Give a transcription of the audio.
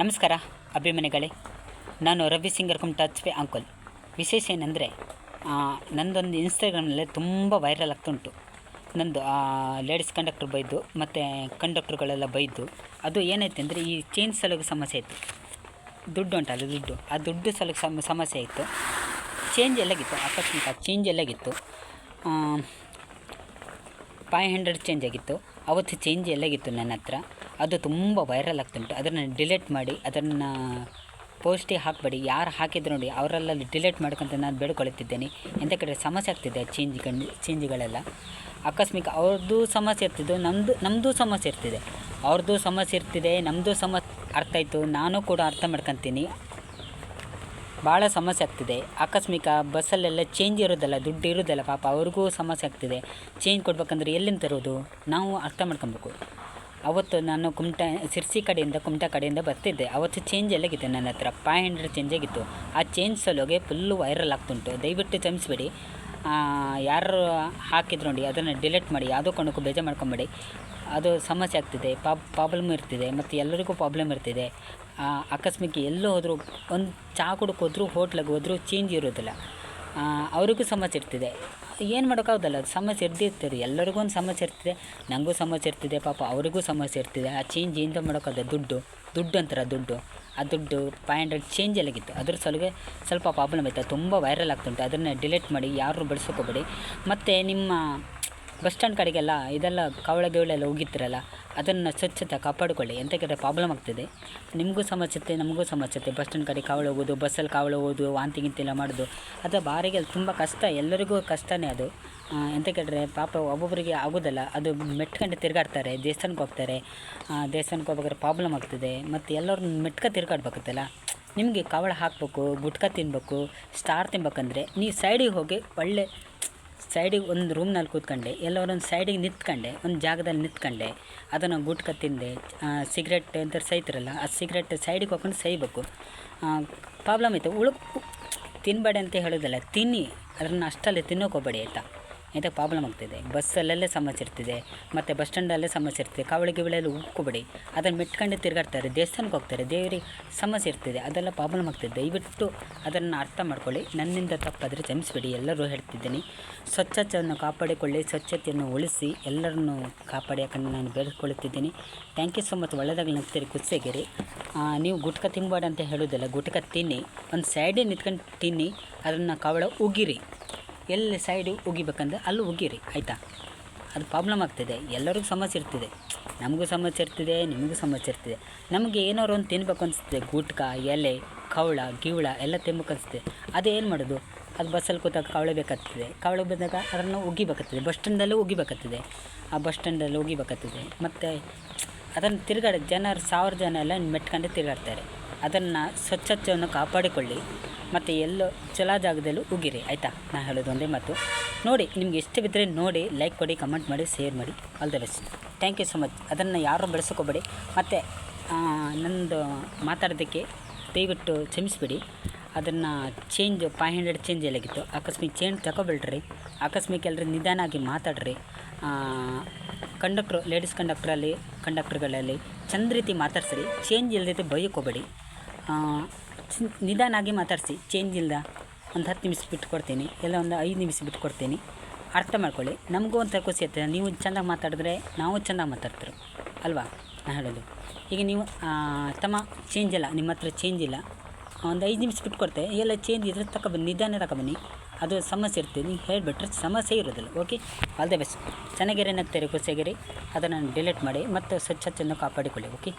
ನಮಸ್ಕಾರ, ಅಭಿಮಾನಿಗಳೇ. ನಾನು ರವಿ ಸಿಂಗರ್ ಕುಮ್ ಟಚ್ ಪೇ ಅಂಕಲ್ ವಿಶೇಷ ಏನಂದರೆ ನಂದೊಂದು ಇನ್ಸ್ಟಾಗ್ರಾಮ್ನಲ್ಲಿ ತುಂಬ ವೈರಲ್ ಆಗ್ತುಂಟು ನಂದು ಲೇಡೀಸ್ ಕಂಡಕ್ಟ್ರ್ ಬೈದು, ಮತ್ತು ಕಂಡಕ್ಟ್ರುಗಳೆಲ್ಲ ಬೈದು, ಅದು ಏನೈತೆ ಅಂದರೆ ಈ ಚೇಂಜ್ ಸಲಗ ಸಮಸ್ಯೆ ಇತ್ತು. ದುಡ್ಡು ಉಂಟಲ್ಲ ದುಡ್ಡು. ಆ ದುಡ್ಡು ಸಲಗ ಸಮ, ಸಮಸ್ಯೆ ಇತ್ತು. ಚೇಂಜ್ ಎಲ್ಲಾಗಿತ್ತು ಅಕಸ್ಮಾತ್ ಚೇಂಜ್ ಎಲ್ಲಾಗಿತ್ತು ಫೈವ್ ಹಂಡ್ರೆಡ್ ಚೇಂಜ್ ಆಗಿತ್ತು. ಅವತ್ತು ಚೇಂಜ್ ಎಲ್ಲಾಗಿತ್ತು ನನ್ನ ಹತ್ರ. ಅದು ತುಂಬ ವೈರಲ್ ಆಗ್ತುಂಟು ಅದನ್ನು ಡಿಲೀಟ್ ಮಾಡಿ ಅದನ್ನು ಪೋಸ್ಟಿಗೆ ಹಾಕಬೇಡಿ. ಯಾರು ಹಾಕಿದ್ರು ನೋಡಿ ಅವರೆಲ್ಲ ಡಿಲೀಟ್ ಮಾಡ್ಕೊಂತ ನಾನು ಬೇಡ್ಕೊಳ್ಳುತ್ತಿದ್ದೇನೆ ಎಂಥ ಕಡೆ ಸಮಸ್ಯೆ ಆಗ್ತಿದೆ ಚೇಂಜ್ ಕಂಡು ಚೇಂಜ್ಗಳೆಲ್ಲ ಆಕಸ್ಮಿಕ ಅವ್ರದ್ದು ಸಮಸ್ಯೆ ಇರ್ತಿದ್ದು ನಮ್ಮದು ನಮ್ಮದು ಸಮಸ್ಯೆ ಇರ್ತಿದೆ. ಅವ್ರದ್ದು ಸಮಸ್ಯೆ ಇರ್ತಿದೆ ನಮ್ಮದು ಸಮಸ್ಯೆ ಅರ್ಥ ಆಯಿತು, ನಾನು ಕೂಡ ಅರ್ಥ ಮಾಡ್ಕೊತೀನಿ. ಭಾಳ ಸಮಸ್ಯೆ ಆಗ್ತಿದೆ. ಆಕಸ್ಮಿಕ ಬಸ್ಸಲ್ಲೆಲ್ಲ ಚೇಂಜ್ ಇರೋದಲ್ಲ, ದುಡ್ಡು ಇರೋದಲ್ಲ ಪಾಪ ಅವ್ರಿಗೂ ಸಮಸ್ಯೆ ಆಗ್ತಿದೆ. ಚೇಂಜ್ ಕೊಡ್ಬೇಕಂದ್ರೆ ಎಲ್ಲಿಂದ ತರೋದು? ನಾವು ಅರ್ಥ ಮಾಡ್ಕೊಬೇಕು. ಅವತ್ತು ನಾನು ಕುಮಟಾ ಸಿರ್ಸಿ ಕಡೆಯಿಂದ, ಕುಮಟಾ ಕಡೆಯಿಂದ ಬರ್ತಿದ್ದೆ. ಅವತ್ತು ಚೇಂಜ್ ಎಲ್ಲಾಗಿತ್ತು ನನ್ನ ಹತ್ರ. ಫೈವ್ ಹಂಡ್ರೆಡ್ ಚೇಂಜ್ ಆಗಿತ್ತು. ಆ ಚೇಂಜ್ ಸಲುವಾಗಿ ಫುಲ್ಲು ವೈರಲ್ ಆಗ್ತುಂಟು. ದಯವಿಟ್ಟು ಕ್ಷಮಿಸ್ಬೇಡಿ. ಯಾರು ಹಾಕಿದ್ರು ನೋಡಿ, ಅದನ್ನು ಡಿಲೀಟ್ ಮಾಡಿ, ಯಾವುದೋ ಕಾರಣಕ್ಕೂ ಬೇಜಾರು ಮಾಡ್ಕೊಂಬೇಡಿ. ಅದು ಸಮಸ್ಯೆ ಆಗ್ತಿದೆ. ಪ್ರಾಬ್ಲಮ್ ಇರ್ತಿದೆ. ಮತ್ತು ಎಲ್ಲರಿಗೂ ಪ್ರಾಬ್ಲಮ್ ಇರ್ತಿದೆ. ಆಕಸ್ಮಿಕ ಎಲ್ಲೋ ಹೋದರೂ, ಒಂದು ಚಹಾ ಕುಡಕ್ಕೆ ಹೋದರೂ ಹೋಟ್ಲಿಗೆ ಹೋದರೂ ಚೇಂಜ್ ಇರೋದಿಲ್ಲ. ಅವ್ರಿಗೂ ಸಮಸ್ಯೆ ಇರ್ತಿದೆ. ಏನು ಮಾಡೋಕ್ಕಾಗೋದಲ್ಲ ಸಮಸ್ಯೆ ಇದ್ದೇ ಇರ್ತದೆ. ಎಲ್ಲರಿಗೂ ಒಂದು ಸಮಸ್ಯೆ ಇರ್ತದೆ. ನನಗೂ ಸಮಸ್ಯೆ ಇರ್ತಿದೆ. ಪಾಪ ಅವರಿಗೂ ಸಮಸ್ಯೆ ಇರ್ತಿದೆ. ಆ ಚೇಂಜ್ ಏನು ಮಾಡೋಕ್ಕಾಗದ ದುಡ್ಡು ದುಡ್ಡು ಅಂತಾರೆ ದುಡ್ಡು. ಆ ದುಡ್ಡು ಫೈವ್ ಹಂಡ್ರೆಡ್ ಚೇಂಜ್ ಆಗಿತ್ತು. ಅದ್ರ ಸಲುವಾಗಿ ಸ್ವಲ್ಪ ಪ್ರಾಬ್ಲಮ್ ಆಯಿತು. ತುಂಬ ವೈರಲ್ ಆಗ್ತುಂಟು ಅದನ್ನು ಡಿಲೀಟ್ ಮಾಡಿ ಯಾರು ಬಳಸ್ಕೋಬೇಡಿ. ಮತ್ತು ನಿಮ್ಮ ಬಸ್ ಸ್ಟ್ಯಾಂಡ್ ಕಡೆಗೆಲ್ಲ ಇದೆಲ್ಲ ಕವಳ ಗಿವಳೆಲ್ಲ ಹೋಗಿದ್ರಲ್ಲ, ಅದನ್ನು ಸ್ವಚ್ಛತೆ ಕಾಪಾಡಿಕೊಳ್ಳಿ ಎಂತ ಕೆಟ್ಟ ಪ್ರಾಬ್ಲಮ್ ಆಗ್ತದೆ. ನಿಮಗೂ ಸಮಸ್ಯೆ, ನಮಗೂ ಸಮಸ್ಯೆ. ಬಸ್ ಸ್ಟ್ಯಾಂಡ್ ಕಡೆ ಕಾವಳೆ ಹೋಗೋದು ಬಸ್ಸಲ್ಲಿ ಕಾವಳೆ ಹೋಗೋದು, ವಾಂತಿ ಗಿಂತಿ ಎಲ್ಲ ಮಾಡೋದು. ಅದು ಬಾರಿಗೆ ತುಂಬ ಕಷ್ಟ, ಎಲ್ಲರಿಗೂ ಕಷ್ಟನೇ ಅದು. ಎಂತ ಕೇಳಿದ್ರೆ ಪಾಪ ಒಬ್ಬೊಬ್ಬರಿಗೆ ಆಗೋದಲ್ಲ, ಅದು ಮೆಟ್ಕೊಂಡು ತಿರುಗಾಡ್ತಾರೆ, ದೇವಸ್ಥಾನಕ್ಕೆ ಹೋಗ್ತಾರೆ. ದೇವಸ್ಥಾನಕ್ಕೆ ಹೋಗ್ಬೇಕಾದ್ರೆ ಪ್ರಾಬ್ಲಮ್ ಆಗ್ತದೆ. ಮತ್ತು ಎಲ್ಲರೂ ಮೆಟ್ಕ ತಿರುಗಾಡ್ಬೇಕತ್ತಲ್ಲ. ನಿಮಗೆ ಕವಳ ಹಾಕಬೇಕು, ಗುಟ್ಕ ತಿನ್ನಬೇಕು ಸ್ಟಾರ್ ತಿನ್ಬೇಕಂದ್ರೆ, ನೀವು ಸೈಡಿಗೆ ಹೋಗಿ ಒಳ್ಳೆ ಸೈಡಿಗೆ ಒಂದು ರೂಮ್ನಲ್ಲಿ ಕೂತ್ಕೊಂಡೆ. ಎಲ್ಲರೂ ಒಂದು ಸೈಡಿಗೆ ನಿಂತ್ಕೊಂಡೆ. ಒಂದು ಜಾಗದಲ್ಲಿ ನಿಂತ್ಕೊಂಡೆ. ಅದನ್ನು ಗುಟ್ಕ ತಿಂದೆ. ಸಿಗ್ರೆಟ್ ಅಂತ ಸೈತಿರಲ್ಲ, ಆ ಸಿಗ್ರೆಟ್ ಸೈಡಿಗೆ ಹೋಗ್ಕೊಂಡು ಸೈಬೇಕು. ಪ್ರಾಬ್ಲಮ್ ಐತೆ ಉಳುಕು ತಿನ್ನಬೇಡಿ ಅಂತ ಹೇಳೋದಲ್ಲ, ತಿನ್ನಿ. ಅದನ್ನು ಅಷ್ಟಲ್ಲೇ ತಿನ್ನೋಕೆ ಹೋಗಬೇಡಿ, ಆಯಿತಾ? ಇಂಥ ಪ್ರಾಬ್ಲಮ್ ಆಗ್ತಿದೆ. ಬಸ್ಸಲ್ಲೆಲ್ಲ ಸಮಸ್ಯೆ ಇರ್ತಿದೆ. ಮತ್ತು ಬಸ್ ಸ್ಟ್ಯಾಂಡಲ್ಲೇ ಸಮಸ್ಯೆ ಇರ್ತದೆ. ಕಾವಳಿ ಗಿವಳಿಯಲ್ಲಿ ಉಕ್ಕೋಬೇಡಿ. ಅದನ್ನು ಮೆಟ್ಕೊಂಡು ತಿರುಗಾಡ್ತಾರೆ. ದೇವಸ್ಥಾನಕ್ಕೆ ಹೋಗ್ತಾರೆ. ದೇವರಿಗೆ ಸಮಸ್ಯೆ ಇರ್ತಿದೆ. ಅದೆಲ್ಲ ಪ್ರಾಬ್ಲಮ್ ಆಗ್ತಿದೆ. ದಯವಿಟ್ಟು ಅದನ್ನು ಅರ್ಥ ಮಾಡ್ಕೊಳ್ಳಿ. ನನ್ನಿಂದ ತಪ್ಪಾದರೆ ಜಮಿಸ್ಬಿಡಿ ಎಲ್ಲರೂ ಹೇಳ್ತಿದ್ದೀನಿ. ಸ್ವಚ್ಛತೆಯನ್ನು ಕಾಪಾಡಿಕೊಳ್ಳಿ. ಸ್ವಚ್ಛತೆಯನ್ನು ಉಳಿಸಿ ಎಲ್ಲರನ್ನು ಕಾಪಾಡಿ ಯಾಕಂದರೆ ನಾನು ಬೇಡಿಕೊಳ್ಳುತ್ತಿದ್ದೀನಿ ಥ್ಯಾಂಕ್ ಯು ಸೊ ಮಚ್ ಒಳ್ಳೆದಾಗಲಿ ನಗ್ತೀರಿ. ಖುಷಿಯಾಗಿರಿ ನೀವು ಗುಟ್ಕ ತಿನ್ಬೇಡ ಅಂತ ಹೇಳೋದಿಲ್ಲ ಗುಟ್ಕ ತಿನ್ನಿ. ಒಂದು ಸೈಡೇ ನಿಂತ್ಕೊಂಡು ತಿನ್ನಿ. ಅದನ್ನು ಕವಳ ಉಗಿರಿ. ಎಲ್ಲಿ ಸೈಡು ಉಗಿಬೇಕಂದ್ರೆ ಅಲ್ಲಿ ಉಗಿರಿ, ಆಯಿತಾ? ಅದು ಪ್ರಾಬ್ಲಮ್ ಆಗ್ತಿದೆ. ಎಲ್ಲರಿಗೂ ಸಮಸ್ಯೆ ಇರ್ತಿದೆ. ನಮಗೂ ಸಮಸ್ಯೆ ಇರ್ತಿದೆ, ನಿಮಗೂ ಸಮಸ್ಯೆ ಇರ್ತಿದೆ. ನಮಗೆ ಏನಾದ್ರು ಒಂದು ತಿನ್ಬೇಕು ಅನಿಸ್ತದೆ ಗುಟ್ಕ, ಎಲೆ ಕವಳ ಗಿವಳ ಎಲ್ಲ ತಿನ್ಬೇಕು ಅನಿಸ್ತದೆ ಅದೇ ಏನು ಮಾಡೋದು? ಅದು ಬಸ್ಸಲ್ಲಿ ಕೂತಾಗ ಕವಳೆ ಬೇಕಾಗ್ತದೆ. ಕವಳೆ ಬಂದಾಗ ಅದನ್ನು ಉಗಿಬೇಕಾಗ್ತದೆ. ಬಸ್ ಸ್ಟ್ಯಾಂಡಲ್ಲೂ ಉಗಿಬೇಕಾಗ್ತದೆ. ಆ ಬಸ್ ಸ್ಟ್ಯಾಂಡಲ್ಲಿ ಉಗಿಬೇಕಾಗ್ತದೆ. ಮತ್ತು ಅದನ್ನು ತಿರುಗಾಡ, ಜನರು ಸಾವಿರ ಜನ ಎಲ್ಲ ಮೆಟ್ಕೊಂಡು ತಿರುಗಾಡ್ತಾರೆ. ಅದನ್ನು ಸ್ವಚ್ಛತೆಯನ್ನು ಕಾಪಾಡಿಕೊಳ್ಳಿ ಮತ್ತು ಎಲ್ಲೋ ಚಲೋ ಜಾಗದಲ್ಲೂ ಉಗಿರಿ, ಆಯಿತಾ? ನಾ ಹೇಳೋದು ಒಂದೇ ಮಾತು. ನೋಡಿ, ನಿಮ್ಗೆ ಎಷ್ಟು ಬಿದ್ದರೆ ನೋಡಿ ಲೈಕ್ ಕೊಡಿ ಕಮೆಂಟ್ ಮಾಡಿ ಶೇರ್ ಮಾಡಿ. All the best thank you so much ಅದನ್ನು ಯಾರು ಬೆಳೆಸ್ಕೋಬೇಡಿ, ಮತ್ತು ನಂದು ಮಾತಾಡೋದಕ್ಕೆ ದಯವಿಟ್ಟು ಕ್ಷಮಿಸಿಬಿಡಿ. ಅದನ್ನು ಚೇಂಜ್ ಫೈವ್ ಹಂಡ್ರೆಡ್ ಚೇಂಜ್ ಎಲ್ಲಾಗಿತ್ತು? ಆಕಸ್ಮಿಕ್ ಚೇಂಜ್ ತಗೊಬೇಡ್ರಿ ಆಕಸ್ಮಿಕ ಎಲ್ಲರೂ ನಿಧಾನಾಗಿ ಮಾತಾಡ್ರಿ. ಕಂಡಕ್ಟ್ರು ಲೇಡೀಸ್ ಕಂಡಕ್ಟ್ರಲ್ಲಿ ಕಂಡಕ್ಟ್ರ್ಗಳಲ್ಲಿ ಚಂದ ರೀತಿ ಮಾತಾಡ್ಸ್ರಿ. ಚೇಂಜ್ ಇಲ್ಲದೈತೆ ಬೈಯೋಕೋಬೇಡಿ ನಿಧಾನಾಗಿ ಮಾತಾಡಿಸಿ ಚೇಂಜ್ ಇಲ್ಲದ ಒಂದು ಹತ್ತು ನಿಮಿಷ ಬಿಟ್ಟು ಕೊಡ್ತೀನಿ ಇಲ್ಲ ಒಂದು ಐದು ನಿಮಿಷ ಬಿಟ್ಟು ಕೊಡ್ತೀನಿ ಅರ್ಥ ಮಾಡ್ಕೊಳ್ಳಿ. ನಮಗೂ ಒಂಥರ ಖುಷಿ ಆಗ್ತದೆ. ನೀವು ಚೆಂದಾಗಿ ಮಾತಾಡಿದ್ರೆ ನಾವು ಚೆಂದಾಗಿ ಮಾತಾಡ್ತಾರೆ. ಅಲ್ವಾ? ನಾನು ಹೇಳೋದು. ಈಗ ನೀವು ತಮ್ಮ ಚೇಂಜ್ ಇಲ್ಲ, ನಿಮ್ಮ ಹತ್ರ ಚೇಂಜ್ ಇಲ್ಲ. ಒಂದು ಐದು ನಿಮಿಷ ಬಿಟ್ಟು ಕೊಡ್ತೆ ಎಲ್ಲ ಚೇಂಜ್ ಇದ್ರೆ ತಗೊಬನ್ನಿ ನಿಧಾನ ತಗೊಬನ್ನಿ ಅದು ಸಮಸ್ಯೆ ಇರ್ತದೆ. ನೀವು ಹೇಳಿಬಿಟ್ರೆ ಸಮಸ್ಯೆ ಇರೋದಿಲ್ಲ ಓಕೆ ಆಲ್ ದ ಬೆಸ್ಟ್ ಚೆನ್ನಾಗಿರಿ ನಗ್ತಾರೆ ಖುಷಿಯಾಗಿರಿ. ಅದನ್ನು ಡಿಲೀಟ್ ಮಾಡಿ ಮತ್ತು ಸ್ವಚ್ಛತೆಯನ್ನು ಕಾಪಾಡಿಕೊಳ್ಳಿ ಓಕೆ